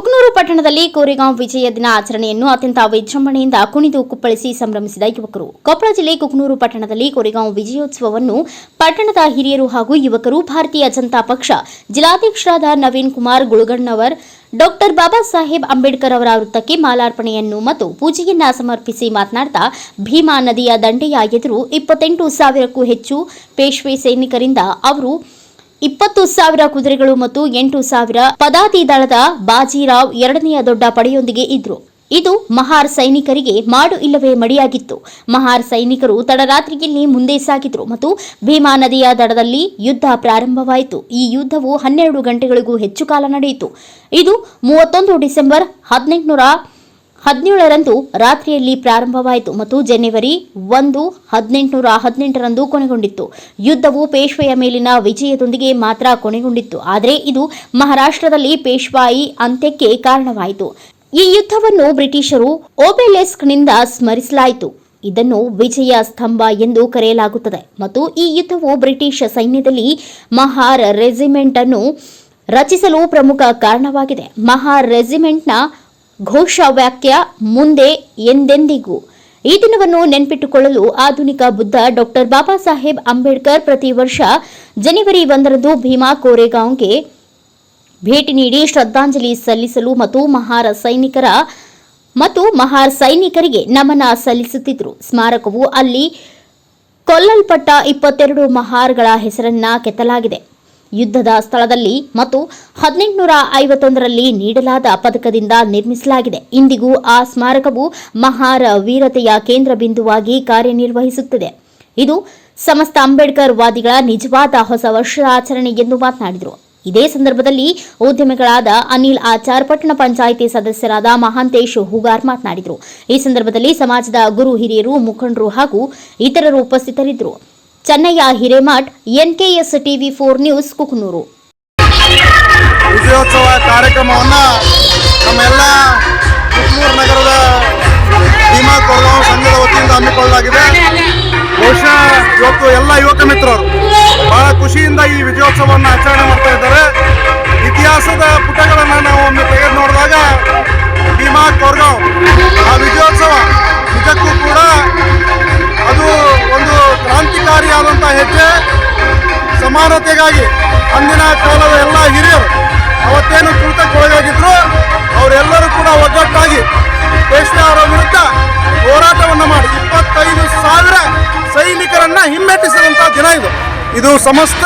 ಕುಕ್ನೂರು ಪಟ್ಟಣದಲ್ಲಿ ಕೋರೆಗಾಂವ್ ವಿಜಯ ದಿನ ಆಚರಣೆಯನ್ನು ಅತ್ಯಂತ ವಿಜೃಂಭಣೆಯಿಂದ ಕುಣಿದು ಕುಪ್ಪಳಿಸಿ ಸಂಭ್ರಮಿಸಿದ ಯುವಕರು. ಕೊಪ್ಪಳ ಜಿಲ್ಲೆ ಕುಕ್ನೂರು ಪಟ್ಟಣದಲ್ಲಿ ಕೋರೆಗಾಂವ್ ವಿಜಯೋತ್ಸವವನ್ನು ಪಟ್ಟಣದ ಹಿರಿಯರು ಹಾಗೂ ಯುವಕರು ಭಾರತೀಯ ಜನತಾ ಪಕ್ಷ ಜಿಲ್ಲಾಧ್ಯಕ್ಷರಾದ ನವೀನ್ ಕುಮಾರ್ ಗುಳಗಣ್ಣವರ್, ಡಾಕ್ಟರ್ ಬಾಬಾ ಸಾಹೇಬ್ ಅಂಬೇಡ್ಕರ್ ಅವರ ವೃತ್ತಕ್ಕೆ ಮಾಲಾರ್ಪಣೆಯನ್ನು ಮತ್ತು ಪೂಜೆಯನ್ನ ಸಮರ್ಪಿಸಿ ಮಾತನಾಡುತ್ತಾ ಭೀಮಾ ನದಿಯ ದಂಡೆಯ ಎದುರು ಇಪ್ಪತ್ತೆಂಟು ಸಾವಿರಕ್ಕೂ ಹೆಚ್ಚು ಪೇಶ್ವೆ ಸೈನಿಕರಿಂದ ಅವರು ಇಪ್ಪತ್ತು ಸಾವಿರ ಕುದುರೆಗಳು ಮತ್ತು ಎಂಟು ಸಾವಿರ ಪದಾತಿ ದಳದ ಬಾಜಿರಾವ್ ಎರಡನೆಯ ದೊಡ್ಡ ಪಡೆಯೊಂದಿಗೆ ಇದ್ರು. ಇದು ಮಹಾರ್ ಸೈನಿಕರಿಗೆ ಮಾಡು ಇಲ್ಲವೇ ಮಡಿಯಾಗಿತ್ತು. ಮಹಾರ್ ಸೈನಿಕರು ತಡರಾತ್ರಿಯಲ್ಲಿ ಮುಂದೆ ಸಾಗಿದ್ರು ಮತ್ತು ಭೀಮಾ ನದಿಯ ದಡದಲ್ಲಿ ಯುದ್ಧ ಪ್ರಾರಂಭವಾಯಿತು. ಈ ಯುದ್ಧವು ಹನ್ನೆರಡು ಗಂಟೆಗಳಿಗೂ ಹೆಚ್ಚು ಕಾಲ ನಡೆಯಿತು. ಇದು ಮೂವತ್ತೊಂದು ಡಿಸೆಂಬರ್ ಹದಿನೆಂಟುನೂರ ಹದಿನೇಳರಂದು ರಾತ್ರಿಯಲ್ಲಿ ಪ್ರಾರಂಭವಾಯಿತು ಮತ್ತು ಜನವರಿ ಒಂದು, ಹದಿನೆಂಟುನೂರ ಹದಿನೆಂಟರಂದು ಕೊನೆಗೊಂಡಿತ್ತು. ಯುದ್ಧವು ಪೇಶ್ವೆಯ ಮೇಲಿನ ವಿಜಯದೊಂದಿಗೆ ಮಾತ್ರ ಕೊನೆಗೊಂಡಿತ್ತು. ಆದರೆ ಇದು ಮಹಾರಾಷ್ಟ್ರದಲ್ಲಿ ಪೇಶ್ವಾಯಿ ಅಂತ್ಯಕ್ಕೆ ಕಾರಣವಾಯಿತು. ಈ ಯುದ್ಧವನ್ನು ಬ್ರಿಟಿಷರು ಓಬೆಲೆಸ್ಕ್ನಿಂದ ಸ್ಮರಿಸಲಾಯಿತು. ಇದನ್ನು ವಿಜಯ ಸ್ತಂಭ ಎಂದು ಕರೆಯಲಾಗುತ್ತದೆ ಮತ್ತು ಈ ಯುದ್ಧವು ಬ್ರಿಟಿಷ್ ಸೈನ್ಯದಲ್ಲಿ ಮಹಾರ್ ರೆಜಿಮೆಂಟ್ ಅನ್ನು ರಚಿಸಲು ಪ್ರಮುಖ ಕಾರಣವಾಗಿದೆ. ಮಹಾರ್ ರೆಜಿಮೆಂಟ್ನ ಘೋಷವಾಕ್ಯ ಮುಂದೆ ಎಂದೆಂದಿಗೂ. ಈ ದಿನವನ್ನು ನೆನಪಿಟ್ಟುಕೊಳ್ಳಲು ಆಧುನಿಕ ಬುದ್ಧ ಡಾಕ್ಟರ್ ಬಾಬಾ ಸಾಹೇಬ್ ಅಂಬೇಡ್ಕರ್ ಪ್ರತಿ ವರ್ಷ ಜನವರಿ ಒಂದರಂದು ಭೀಮಾ ಕೋರೆಗಾಂವ್ಗೆ ಭೇಟಿ ನೀಡಿ ಶ್ರದ್ಧಾಂಜಲಿ ಸಲ್ಲಿಸಲು ಮತ್ತು ಮಹಾರ ಸೈನಿಕರ ಮತ್ತು ಮಹಾರ್ ಸೈನಿಕರಿಗೆ ನಮನ ಸಲ್ಲಿಸುತ್ತಿದ್ದರು. ಸ್ಮಾರಕವು ಅಲ್ಲಿ ಕೊಲ್ಲಲ್ಪಟ್ಟ ಇಪ್ಪತ್ತೆರಡು ಮಹಾರ್ಗಳ ಹೆಸರನ್ನ ಕೆತ್ತಲಾಗಿದೆ. ಯುದ್ಧದ ಸ್ಥಳದಲ್ಲಿ ಮತ್ತು ಹದಿನೆಂಟುನೂರ ಐವತ್ತೊಂದರಲ್ಲಿ ನೀಡಲಾದ ಪದಕದಿಂದ ನಿರ್ಮಿಸಲಾಗಿದೆ. ಇಂದಿಗೂ ಆ ಸ್ಮಾರಕವು ಮಹಾರ ವೀರತೆಯ ಕೇಂದ್ರ ಬಿಂದುವಾಗಿ ಕಾರ್ಯನಿರ್ವಹಿಸುತ್ತದೆ. ಇದು ಸಮಸ್ತ ಅಂಬೇಡ್ಕರ್ ವಾದಿಗಳ ನಿಜವಾದ ಹೊಸ ವರ್ಷಾಚರಣೆ ಎಂದು ಮಾತನಾಡಿದರು. ಇದೇ ಸಂದರ್ಭದಲ್ಲಿ ಉದ್ಯಮಿಗಳಾದ ಅನಿಲ್ ಆಚಾರ್ ಪಟ್ಟಣ ಪಂಚಾಯಿತಿ ಸದಸ್ಯರಾದ ಮಹಾಂತೇಶ್ ಹುಗಾರ್ ಮಾತನಾಡಿದರು. ಈ ಸಂದರ್ಭದಲ್ಲಿ ಸಮಾಜದ ಗುರು ಹಿರಿಯರು, ಮುಖಂಡರು ಹಾಗೂ ಇತರರು ಉಪಸ್ಥಿತರಿದ್ದರು. Chennaiah Hiremath, NKS TV four news Kukanur. ವಿಜಯೋತ್ಸವ ಕಾರ್ಯಕ್ರಮವನ್ನು ನಮ್ಮೆಲ್ಲ ಕುಕ್ನೂರು ನಗರದ ಭೀಮಾ ಸಂಘದ ವತಿಯಿಂದ ಹಮ್ಮಿಕೊಳ್ಳಲಾಗಿದೆ. ಬಹುಶಃ ಇವತ್ತು ಎಲ್ಲ ಯುವಕ ಮಿತ್ರರು ಬಹಳ ಖುಷಿಯಿಂದ ಈ ವಿಜಯೋತ್ಸವವನ್ನು ಆಚರಣೆ ಸಮಾನತೆಗಾಗಿ ಅಂದಿನ ಕಾಲದ ಎಲ್ಲ ಹಿರಿಯರು ಅವತ್ತೇನು ತುಳಿತಕ್ಕೊಳಗಾಗಿದ್ರು, ಅವರೆಲ್ಲರೂ ಕೂಡ ಒಗ್ಗಟ್ಟಾಗಿ ಪೇಶ್ವೆ ಅವರ ವಿರುದ್ಧ ಹೋರಾಟವನ್ನು ಮಾಡಿ ಇಪ್ಪತ್ತೈದು ಸಾವಿರ ಸೈನಿಕರನ್ನ ಹಿಮ್ಮೆಟ್ಟಿಸಿದಂಥ ದಿನ ಇದು. ಇದು ಸಮಸ್ತ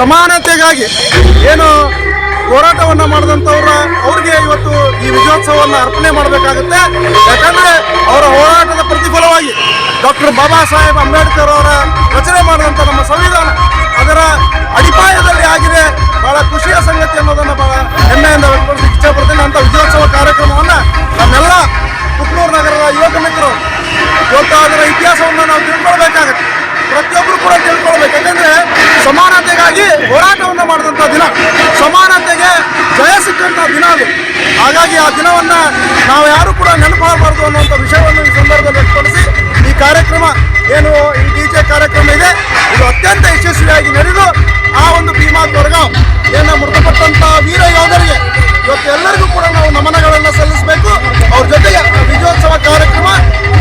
ಸಮಾನತೆಗಾಗಿ ಏನು ಹೋರಾಟವನ್ನು ಮಾಡಿದಂಥವ್ರ ಅವ್ರಿಗೆ ಇವತ್ತು ಈ ವಿಜಯೋತ್ಸವವನ್ನು ಅರ್ಪಣೆ ಮಾಡಬೇಕಾಗುತ್ತೆ. ಯಾಕಂದ್ರೆ ಅವರ ಹೋರಾಟದ ಪ್ರತಿಫಲವಾಗಿ ಡಾಕ್ಟರ್ ಬಾಬಾ ಸಾಹೇಬ್ ಅಂಬೇಡ್ಕರ್ ಅವರ ರಚನೆ ಮಾಡಿದಂಥ ನಮ್ಮ ಸಂವಿಧಾನ ಹೋರಾಟವನ್ನು ಮಾಡಿದಂಥ ದಿನ. ಸಮಾನತೆಗೆ ಜಯ ಸಿಕ್ಕಂಥ ದಿನ ಅದು. ಹಾಗಾಗಿ ಆ ದಿನವನ್ನು ನಾವು ಯಾರು ಕೂಡ ನೆನಪಾಗಬಾರ್ದು ಅನ್ನುವಂಥ ವಿಷಯವನ್ನು ಈ ಸಂದರ್ಭದಲ್ಲಿ ವ್ಯಕ್ತಪಡಿಸಿ, ಈ ಕಾರ್ಯಕ್ರಮ ಏನು ಈ ಡಿ ಜೆ ಕಾರ್ಯಕ್ರಮ ಇದೆ, ಇದು ಅತ್ಯಂತ ಯಶಸ್ವಿಯಾಗಿ ನಡೆದು, ಆ ಒಂದು ಭೀಮಾ ವರ್ಗ ಏನು ಮೃತಪಟ್ಟಂಥ ವೀರ ಯೋಧರಿಗೆ ಇವತ್ತು ಎಲ್ಲರಿಗೂ ಕೂಡ ನಾವು ನಮನಗಳನ್ನು ಸಲ್ಲಿಸಬೇಕು. ಅವ್ರ ಜೊತೆಗೆ ವಿಜಯೋತ್ಸವ ಕಾರ್ಯಕ್ರಮ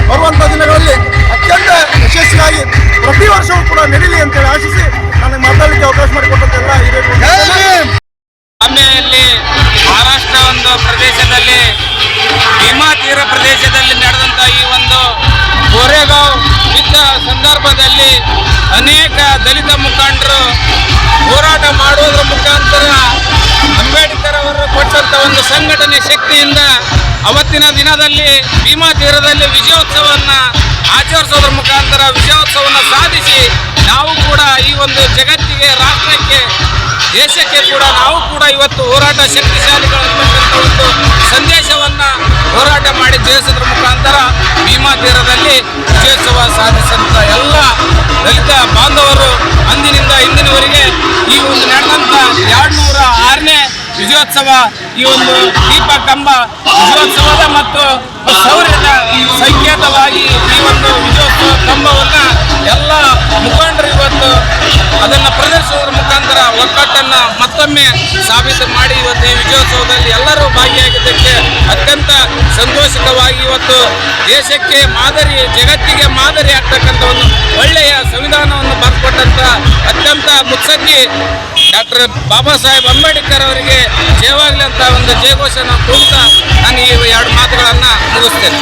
ಬರುವಂಥ ದಿನಗಳಲ್ಲಿ ಅತ್ಯಂತ ಯಶಸ್ವಿಯಾಗಿ ಪ್ರತಿ ವರ್ಷವೂ ಕೂಡ ನಡೀಲಿ ಅಂತೇಳಿ ಆಶಿಸಿ ನನಗೆ ಮಾತಾಡಲಿಕ್ಕೆ ಅವಕಾಶ ಮಾಡಿಕೊಟ್ಟಂತ ಪ್ರದೇಶದಲ್ಲಿ, ಭೀಮಾ ತೀರ ಪ್ರದೇಶದಲ್ಲಿ ನಡೆದಂಥ ಈ ಒಂದು ಕೋರೆಗಾಂವ್ ಯುದ್ಧ ಸಂದರ್ಭದಲ್ಲಿ ಅನೇಕ ದಲಿತ ಮುಖಂಡರು ಹೋರಾಟ ಮಾಡುವುದರ ಮುಖಾಂತರ ಅಂಬೇಡ್ಕರ್ ಅವರು ಕೊಟ್ಟಂಥ ಒಂದು ಸಂಘಟನೆ ಶಕ್ತಿಯಿಂದ ಅವತ್ತಿನ ದಿನದಲ್ಲಿ ಭೀಮಾ ತೀರದಲ್ಲಿ ವಿಜಯೋತ್ಸವವನ್ನು ಆಚರಿಸೋದ್ರ ಮುಖಾಂತರ ವಿಜಯೋತ್ಸವವನ್ನು ಸಾಧಿಸಿ ನಾವು ಕೂಡ ಈ ಒಂದು ಜಗತ್ತಿಗೆ, ರಾಷ್ಟ್ರಕ್ಕೆ ದೇಶಕ್ಕೆ ಕೂಡ ನಾವು ಕೂಡ ಇವತ್ತು ಹೋರಾಟ ಶಕ್ತಿಶಾಲಿಗಳು ಅನ್ನತಕ್ಕಂಥ ಒಂದು ಸಂದೇಶವನ್ನ ಹೋರಾಟ ಮಾಡಿ ಜಯಿಸೋದ್ರ ಮುಖಾಂತರ ಭೀಮಾ ತೀರದಲ್ಲಿ ವಿಜಯೋತ್ಸವ ಸಾಧಿಸಿದಂಥ ಎಲ್ಲ ದಲಿತ ಬಾಂಧವರು ಅಂದಿನಿಂದ ಇಂದಿನವರೆಗೆ ಈ ಒಂದು ನಡೆದಂಥ ಎರಡ್ನೂರ ಆರನೇ ವಿಜಯೋತ್ಸವ ಈ ಒಂದು ದೀಪ ಕಂಬ ವಿಜಯೋತ್ಸವದ ಮತ್ತು ಶೌರ್ಯದ ಮತ್ತೊಮ್ಮೆ ಸಾಬೀತು ಮಾಡಿ ಇವತ್ತು ಈ ವಿಜಯೋತ್ಸವದಲ್ಲಿ ಎಲ್ಲರೂ ಭಾಗಿಯಾಗಿದ್ದಕ್ಕೆ ಅತ್ಯಂತ ಸಂತೋಷಕವಾಗಿ ಇವತ್ತು ದೇಶಕ್ಕೆ ಮಾದರಿ, ಜಗತ್ತಿಗೆ ಮಾದರಿ ಆಗ್ತಕ್ಕಂಥ ಒಂದು ಒಳ್ಳೆಯ ಸಂವಿಧಾನವನ್ನು ಬರ್ಕೊಟ್ಟಂತ ಅತ್ಯಂತ ಮುತ್ಸದ್ದಿ ಡಾಕ್ಟರ್ ಬಾಬಾ ಸಾಹೇಬ್ ಅಂಬೇಡ್ಕರ್ ಅವರಿಗೆ ಜಯವಾಗಲಿ ಅಂತ ಒಂದು ಜಯಘೋಷನ ಕೂಗ್ತಾ ನಾನು ಈ ಎರಡು ಮಾತುಗಳನ್ನು ಮುಗಿಸ್ತೇನೆ.